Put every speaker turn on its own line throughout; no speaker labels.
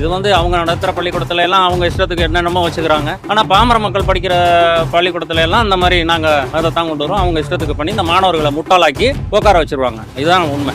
இது வந்து அவங்க நடத்துகிற பள்ளிக்கூடத்துல எல்லாம் அவங்க இஷ்டத்துக்கு என்னென்னமோ வச்சுக்கிறாங்க. ஆனால் பாமர மக்கள் படிக்கிற பள்ளிக்கூடத்துல எல்லாம் அந்த மாதிரி நாங்கள் அதை தான் கொண்டு வரோம் அவங்க இஷ்டத்துக்கு பண்ணி இந்த மாணவர்களை முட்டாளாக்கி உட்கார வச்சிருவாங்க. இதுதான் உண்மை.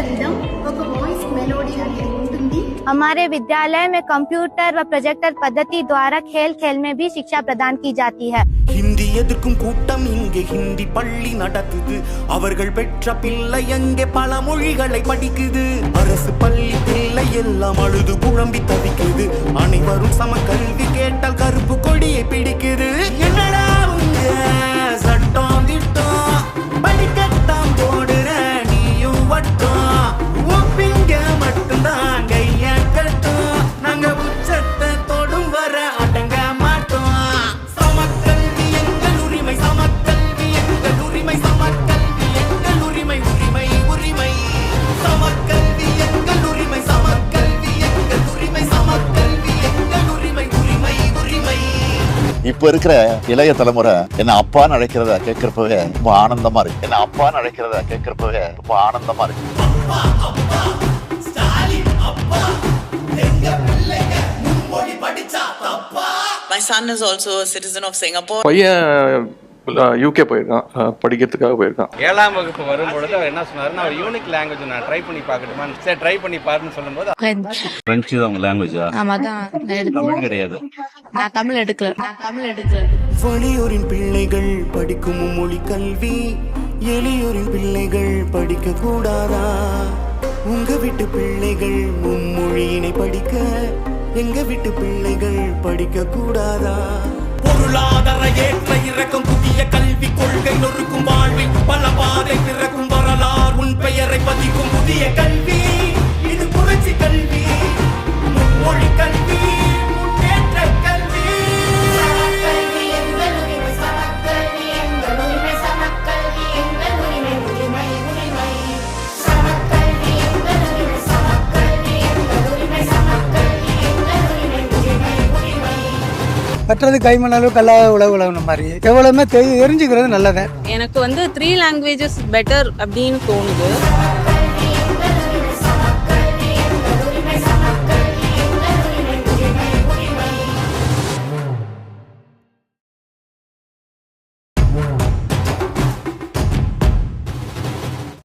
ఒక రిధం ఒక వాయిస్ మెలోడీ అనేది ఉంటుంది
हमारे विद्यालय में कंप्यूटर व प्रोजेक्टर पद्धति द्वारा खेल खेल में भी शिक्षा प्रदान की जाती है
ஹிந்தி எதிர்க்கும் கூட்டம் இங்கே ஹிந்தி பள்ளி நடத்துது அவர்கள் பெற்ற பிள்ளை அங்கே பல மொழிகளை படிக்குது அரசு பள்ளி பிள்ளை எல்லாம் அழுது குழம்பி தவிக்குது அனைவரும் சம கல்வி கேட்டால் கருப்பு கொடியை
இப்ப இருக்கிற இளைய தலைமுறை என்ன அப்பான்னு அழைக்கிறத கேட்கிறப்பவே ரொம்ப ஆனந்தமா இருக்கு என்ன அப்பான்னு அழைக்கிறத கேட்கிறப்பவே ரொம்ப ஆனந்தமா இருக்கு
My son is also a citizen of Singapore.
பையன் யூகே போயிருக்கான். படிக்கிறதுக்காக போயிருக்கான்.
ஏழாம் வகுப்பு வரும்பொழுது அவர் என்ன சொன்னாருன்னா அவர் யூனிக் லாங்குவேஜ் நான் ட்ரை பண்ணி பார்க்கட்டுமா சரி ட்ரை பண்ணி பாருன்னு சொல்லும்போது
பிரெஞ்சு தான் உங்க லாங்குவேஜா
ஆமா தான்
தமிழ் கிடையாது.
நான் தமிழ் எடுக்கல. நான் தமிழ் எடுக்கல.
வெளியூரின் பிள்ளைகள் படிக்கும் மும்மொழி கல்வி எளியூரின் பிள்ளைகள் படிக்க கூடாதா? உங்க வீட்டு பிள்ளைகள் மும்மொழியினை படிக்க எங்க வீட்டு பிள்ளைகள் படிக்க கூடாதா? பொருளாதார ஏற்ற இறக்கம் புதிய கல்வி கொள்கை நொறுக்கும் வாழ்வில் பல பாதை பிறக்கும் வரலாறு உன் பெயரை பதிக்கும்
கட்டுறது கைமணாலும் கல்லாத உழவு உழவுன மாதிரி. எவ்வளவுமே தெரி தெரிஞ்சுக்கிறது நல்லது.
எனக்கு வந்து த்ரீ லாங்குவேஜஸ் பெட்டர் அப்படின்னு தோணுது.